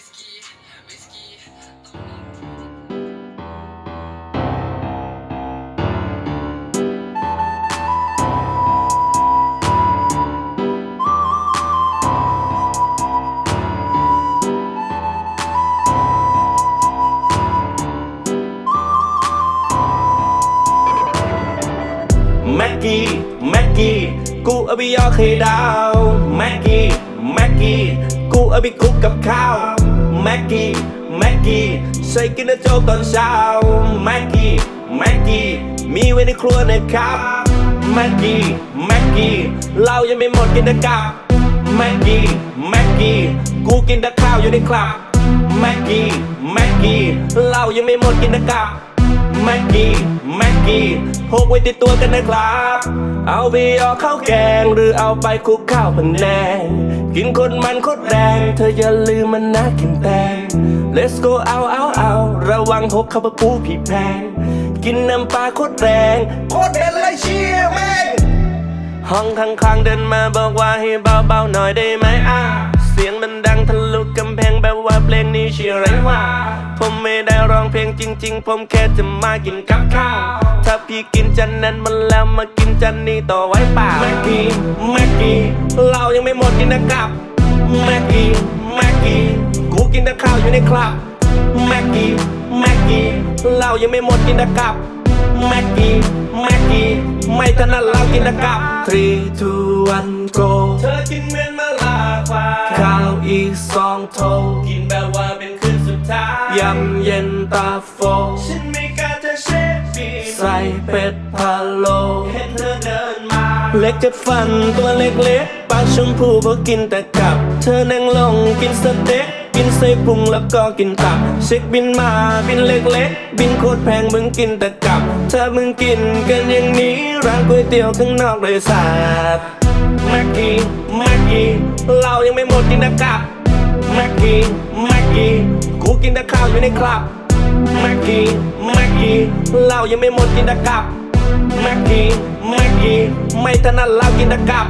แม็กกี้แม็กกี้กู กูเอาไปคุกกับข้าวแม็กกี้แม็กกี้ใส่กินนะโจ๊กตอนเช้าแม็กกี้แม็กกี้มีไว้ในครัวนะครับแม็กกี้แม็กกี้เรายังไม่หมดกินนะครับแม็กกี้แม็กกี้กูกินแต่ข้าวอยู่ในคลับแม็กกี้แม็กกี้เรายังไม่หมดกินนะครับแม็กกี้แม็กกี้พกไว้ติดตัวกันนะครับ เอาไปยอข้าวแกงหรือเอาไปคลุกข้าวผันแนง กินคนมันโคตรแรงเธออย่าลืมมันนะกินแตง Let's go เอาเอาเอาระวังหกข้าวปูผีแพง กินน้ำปลาโคตรแรงโคตรเป็นไรเชียแม่งห้องข้างๆเดินมาบอกว่าให้เบาๆหน่อยได้ไหมอะเสียงมันดังทะลุกำแพงแบบว่าเพลงนี้เชียร์ไรว่าผมไม่ได้ร้องเพลงจริง ๆ ผมแค่จะมากินกับข้าว พี่กินจานนั้นมันแล้วมากินจานนี้ต่อไว้เปล่าแม็กกี้แม็กกี้เรายังไม่หมดกินนะครับแม็กกี้แม็กกี้กูกินแต่ข้าวอยู่ในคลับแม็กกี้แม็กกี้เรายังไม่หมดกินนะครับแม็กกี้แม็กกี้ไม่ถนัดเรากินนะครับ three two one go เธอกินเหมือนมาลาควายข้าวอีกสองโถกินแบบว่าเป็นคืนสุดท้ายยำเย็นตาโฟ เป็ดพะโลเห็นเธอเดินมา เล็กจะฟันตัวเล็กๆปากชมพูเพราะกินแต่กับ เธอนั่งลงกินสเต็กกินไส้พุงแล้วก็กินตับเช็คบินมาบินเล็กๆ บินโคตรแพงมึงกินแต่กับ ถ้ามึงกินกันอย่างนี้ร้านก๋วยเตี๋ยวข้างนอกเลยสาดแม็กกี้แม็กกี้เรายังไม่หมดกินแต่กับแม็กกี้แม็กกี้กูกินแต่ข้าวอยู่ในคลับ แม็กกี้แม็กกี้เรายังไม่หมดกินตะกับแม็กกี้แม็กกี้ไม่ถนัดเรากินตะกับ